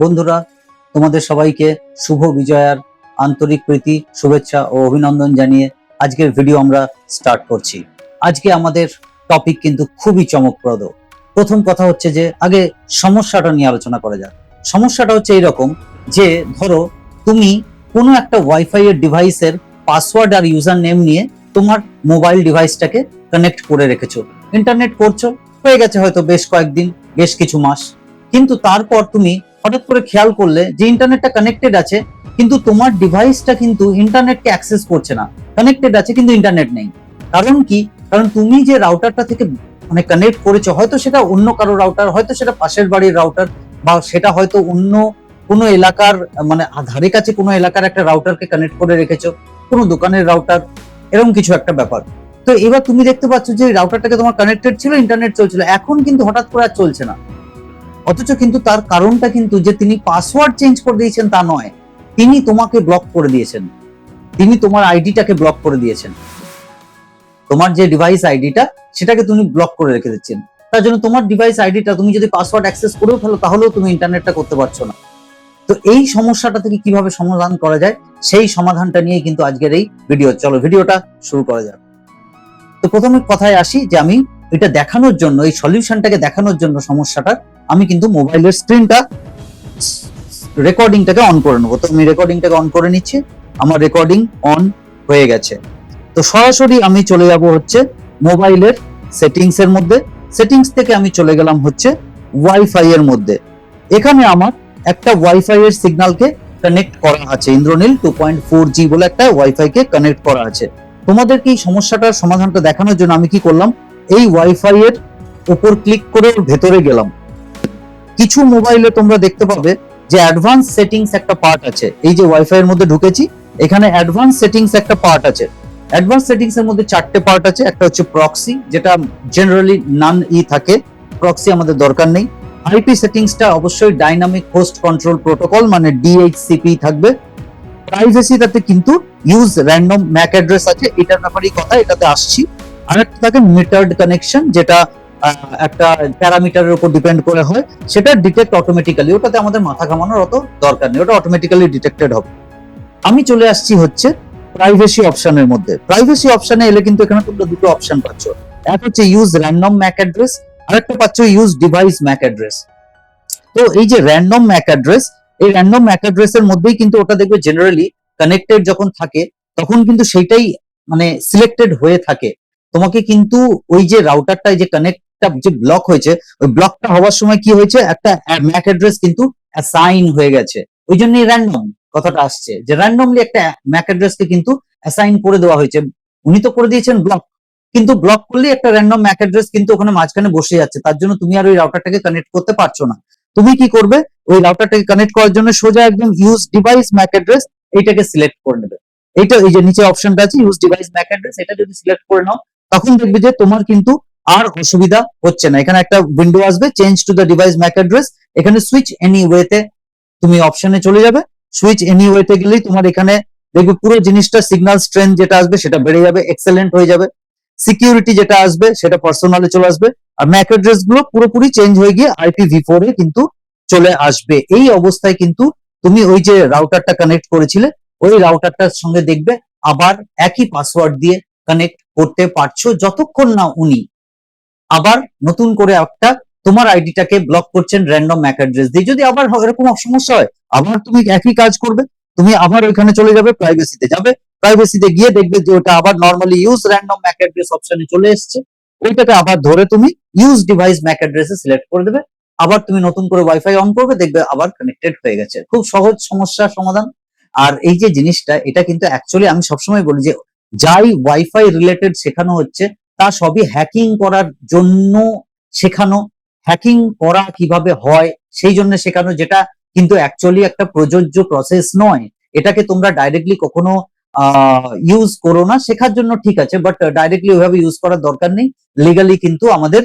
বন্ধুরা, তোমাদের সবাইকে শুভ বিজয়ার আন্তরিক প্রীতি, শুভেচ্ছা ও অভিনন্দন জানিয়ে আজকের ভিডিও আমরা স্টার্ট করছি। আজকে আমাদের টপিক কিন্তু খুবই চমকপ্রদ। প্রথম কথা হচ্ছে যে, আগে সমস্যাটা নিয়ে আলোচনা করা যাক। সমস্যাটা হচ্ছে এইরকম যে, ধরো তুমি কোনো একটা ওয়াইফাই এর ডিভাইসের পাসওয়ার্ড আর ইউজার নেম নিয়ে তোমার মোবাইল ডিভাইসটাকে কানেক্ট করে রেখেছো। ইন্টারনেট করছ, হয়ে গেছে হয়তো বেশ কয়েকদিন, বেশ কিছু মাস। কিন্তু তারপর তুমি হঠাৎ করে খেয়াল করলে যে ইন্টারনেটটা কানেক্টেড আছে, কিন্তু তোমার ডিভাইসটা কিন্তু ইন্টারনেটকে অ্যাক্সেস করছে না। কানেক্টেড আছে, কিন্তু ইন্টারনেট নেই। কারণ কি? কারণ তুমি যে রাউটারটা থেকে মানে কানেক্ট করেছ, হয়তো সেটা অন্য কারও রাউটার হয়তো সেটা পাশের বাড়ির রাউটার বা সেটা হয়তো অন্য কোনো এলাকার মানে ধারে কাছে কোনো এলাকার একটা রাউটারকে কানেক্ট করে রেখেছো, কোনো দোকানের রাউটার এরকম কিছু একটা ব্যাপার। তো এবার তুমি দেখতে পাচ্ছ যে রাউটারটাকে তোমার কানেক্টেড ছিল ইন্টারনেট চলছিল, এখন কিন্তু হঠাৎ করে আর চলছে না। অথচ কিন্তু তার কারণটা কিন্তু যে তিনি পাসওয়ার্ড চেঞ্জ করে দিয়েছেন তা নয়। তিনি তোমাকে ব্লক করে দিয়েছেন। তিনি তোমার আইডিটাকে ব্লক করে দিয়েছেন। তোমার যে ডিভাইস আইডিটা সেটাকে তুমি ব্লক করে রেখে দিচ্ছেন। তার জন্য তোমার ডিভাইস আইডিটা তুমি যদি পাসওয়ার্ড অ্যাক্সেস করেও ফেলো, তাহলেও তুমি ইন্টারনেটটা করতে পারছ না। তো এই সমস্যাটা থেকে কীভাবে সমাধান করা যায়, সেই সমাধানটা নিয়ে কিন্তু আজকের এই ভিডিও চলো ভিডিওটা শুরু করা যাক। তো প্রথমে কথায় আসি যে আমি এটা দেখানোর জন্য, এই সলিউশনটাকে দেখানোর জন্য সমস্যাটা আমি কিন্তু মোবাইলের স্ক্রিনটা রেকর্ডিংটাকে অন করে নেব। তো আমি রেকর্ডিংটাকে অন করে নিচ্ছি, আমার রেকর্ডিং অন হয়ে গেছে। তো সরাসরি আমি চলে যাব হচ্ছে মোবাইলের সেটিংস এর মধ্যে। সেটিংস থেকে আমি চলে গেলাম হচ্ছে ওয়াইফাই এর মধ্যে। এখানে আমার একটা ওয়াইফাই এর সিগন্যালকে কানেক্ট করা আছে, Indranil two point four G বলে একটা ওয়াইফাই কে কানেক্ট করা আছে। তোমাদেরকে এই সমস্যাটার সমাধানটা দেখানোর জন্য আমি কি করলাম? এই ওয়াইফাই এর উপর ক্লিক করে ভেতরে গেলাম। কিছু মোবাইলে তোমরা দেখতে পাবে যে অ্যাডভান্স সেটিংস একটা পার্ট আছে। এই যে ওয়াইফাই এর মধ্যে ঢুকেছি, এখানে অ্যাডভান্স সেটিংস একটা পার্ট আছে। অ্যাডভান্স সেটিংস এর মধ্যে চারটে পার্ট আছে, একটা হচ্ছে প্রক্সি যেটা জেনারেলি নান ই থাকে। প্রক্সি আমাদের দরকার নেই। আইপি সেটিংসটা অবশ্যই ডাইনামিক হোস্ট কন্ট্রোল প্রোটোকল মানে ডিএইচসিপি থাকবে। প্রাইভেসিটাতে কিন্তু ইউজ র্যান্ডম ম্যাক অ্যাড্রেস আছে, এটার ব্যাপারেই কথা, এটাতে আসছি। আর একটা থাকে মিটার্ড কানেকশন যেটা একটা প্যারামিটারের উপর ডিপেন্ড করে হয়, সেটা ডিটেক্ট অটোমেটিক্যালি ওটাতে আমাদের মাথা ঘামানোর অত দরকার নেই, ওটা অটোমেটিক্যালি ডিটেক্টেড হবে। আমি চলে আসছি হচ্ছে প্রাইভেসি অপশনের মধ্যে। প্রাইভেসি অপশনে এলে কিন্তু এখানে তোমরা দুটো অপশন পাচ্ছ। এক হচ্ছে ইউজ র্যান্ডম ম্যাক অ্যাড্রেস আরেকটা পাচ্ছ ইউজ ডিভাইস ম্যাক অ্যাড্রেস তো এই যে র্যান্ডম ম্যাক অ্যাড্রেস এই র্যান্ডম ম্যাক অ্যাড্রেস এর মধ্যেই কিন্তু ওটা দেখবে জেনারেলি কানেক্টেড যখন থাকে, তখন কিন্তু সেইটাই মানে সিলেক্টেড হয়ে থাকে। তোমাকে কিন্তু ওই যে রাউটারটা যে কানেক্টটা যে ব্লক হয়েছে, ওই ব্লকটা হওয়ার সময় কি হয়েছে? একটা ম্যাক অ্যাড্রেস কিন্তু অ্যাসাইন হয়ে গেছে। ওই জন্যই র্যান্ডম কথাটা আসছে যে র্যান্ডমলি একটা ম্যাক অ্যাড্রেসকে কিন্তু অ্যাসাইন করে দেওয়া হয়েছে। উনি তো করে দিয়েছেন ব্লক কিন্তু ব্লক করলে একটা র্যান্ডম ম্যাক অ্যাড্রেস কিন্তু ওখানে মাঝখানে বসে যাচ্ছে। তার জন্য তুমি আর ওই রাউটারটাকে কানেক্ট করতে পারছ না। তুমি কি করবে? ওই রাউটারটাকে কানেক্ট করার জন্য সোজা একদম ইউজ ডিভাইস ম্যাক অ্যাড্রেস এইটাকে সিলেক্ট করে নেবে। এটা এই যে নিচে অপশনটা আছে ইউজ ডিভাইস ম্যাক অ্যাড্রেস এটা যদি সিলেক্ট করে নাও তখন দেখবে যে তোমার কিন্তু আর অসুবিধা হচ্ছে না। এখানে একটা উইন্ডো আসবে change to the device MAC address এখানে সুইচ এনি ওয়েতে তুমি অপশনে চলে যাবে। সুইচ এনি ওয়েতে গেলেই তোমার এখানে দেখবে পুরো জিনিসটা সিগন্যাল স্ট্রেংথ যেটা আসবে সেটা বেড়ে যাবে এক্সেলেন্ট হয়ে যাবে। সিকিউরিটি যেটা আসবে সেটা পার্সোনালে চলে আসবে। আর ম্যাক অ্যাড্রেসগুলো পুরোপুরি চেঞ্জ হয়ে গিয়ে আইপিভি ফোর এ কিন্তু চলে আসবে। এই অবস্থায় কিন্তু তুমি ওই যে রাউটারটা কানেক্ট করেছিলে, ওই রাউটারটার সঙ্গে দেখবে আবার একই পাসওয়ার্ড দিয়ে কানেক্ট করতে পারছ যতক্ষণ না উনি আবার নতুন করে একটা তোমার আইডিটাকে ব্লক করছেন র্যান্ডম ম্যাক অ্যাড্রেস দিয়ে। যদি আবার এরকম সমস্যা হয়, আবার তুমি একই কাজ করবে। তুমি আবার ওইখানে চলে যাবে প্রাইভেসিতে যাবে। প্রাইভেসিতে গিয়ে দেখবে যে ওটা আবার normally use random MAC address অপশনে চলে এসেছে। ওইটাকে আবার ধরে তুমি ইউজ ডিভাইস ম্যাক অ্যাড্রেসে সিলেক্ট করে দেবে। আবার তুমি নতুন করে ওয়াইফাই অন করবে, দেখবে আবার কানেক্টেড হয়ে গেছে। খুব সহজ সমস্যার সমাধান। আর এই যে জিনিসটা, এটা কিন্তু অ্যাকচুয়ালি আমি সবসময় বলি যে যাই ওয়াইফাই রিলেটেড শেখানো হচ্ছে, তা সবই হ্যাকিং করার জন্য শেখানো। হ্যাকিং করা কীভাবে হয়, সেই জন্য শেখানো, যেটা কিন্তু অ্যাকচুয়ালি একটা প্রযোজ্য প্রসেস নয়। এটাকে তোমরা ডাইরেক্টলি কখনো ইউজ করো না, শেখার জন্য ঠিক আছে বাট ডাইরেক্টলি ওইভাবে ইউজ করার দরকার নেই। লিগালি কিন্তু আমাদের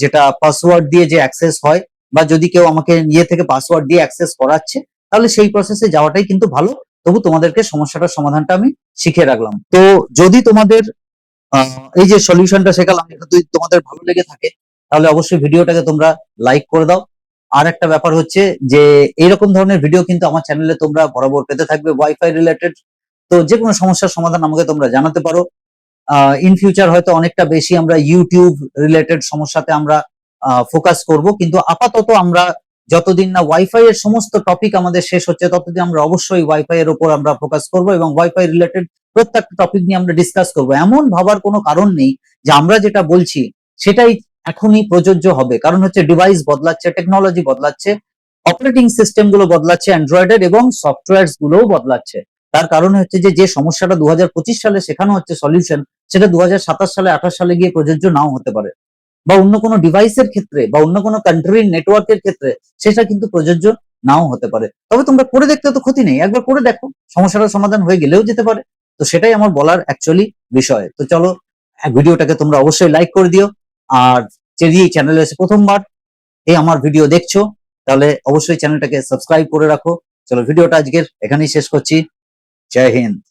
যেটা পাসওয়ার্ড দিয়ে যে অ্যাক্সেস হয়, বা যদি কেউ আমাকে ইয়ে থেকে পাসওয়ার্ড দিয়ে অ্যাক্সেস করাচ্ছে, তাহলে সেই প্রসেসে যাওয়াটাই কিন্তু ভালো। তবু তোমাদেরকে সমস্যাটার সমাধানটা আমি শিখে রাখলাম। তো যদি তোমাদের এই যে সলিউশনটা শেখালাম, এটা যদি তোমাদের ভালো লেগে থাকে, তাহলে অবশ্যই ভিডিওটাকে তোমরা লাইক করে দাও। আর একটা ব্যাপার হচ্ছে যে এইরকম ধরনের ভিডিও কিন্তু আমার চ্যানেলে তোমরা বরাবর পেতে থাকবে ওয়াইফাই রিলেটেড তো যে কোনো সমস্যার সমাধান আমাকে তোমরা জানাতে পারো। ইন ফিউচার হয়তো অনেকটা বেশি আমরা ইউটিউব রিলেটেড সমস্যাতে আমরা ফোকাস করব। কিন্তু আপাতত আমরা যতদিন না ওয়াইফাই এর সমস্ত টপিক আমাদের শেষ হচ্ছে, ততদিন আমরা অবশ্যই ওয়াইফাই এর উপর আমরা ফোকাস করব এবং ওয়াইফাই রিলেটেড প্রত্যেকটা টপিক নিয়ে আমরা ডিসকাস করব। এমন ভাবার কোনো কারণ নেই যে আমরা যেটা বলছি, সেটাই এখনই প্রযোজ্য হবে। কারণ হচ্ছে ডিভাইস বদলাচ্ছে টেকনোলজি বদলাচ্ছে অপারেটিং সিস্টেমগুলো বদলাচ্ছে অ্যান্ড্রয়েডের এবং সফটওয়্যার গুলোও বদলাচ্ছে। তার কারণ হচ্ছে যে যে সমস্যাটা দু হাজার পঁচিশ সালে শেখানো হচ্ছে সলিউশন সেটা দু হাজার সাতাশ সালে, আঠাশ সালে গিয়ে প্রযোজ্য নাও হতে পারে। বা অন্য কোনো ডিভাইসের ক্ষেত্রে বা অন্য কোনো কান্ট্রির নেটওয়ার্কের ক্ষেত্রে সেটা কিন্তু প্রযোজ্য নাও হতে পারে। তবে তোমরা করে দেখতে তো ক্ষতি নেই, একবার করে দেখো সমস্যাটার সমাধান হয়ে গেলেও যেতে পারে। তো সেটাই আমার বলার অ্যাকচুয়ালি বিষয়। তো চলো, ভিডিওটাকে তোমরা অবশ্যই লাইক করে দিও। আর যদি এই চ্যানেলে এসে প্রথমবার এই আমার ভিডিও দেখছ, তাহলে অবশ্যই চ্যানেলটাকে সাবস্ক্রাইব করে রাখো। চলো, ভিডিওটা আজকের এখানেই শেষ করছি। জয় হিন্দ।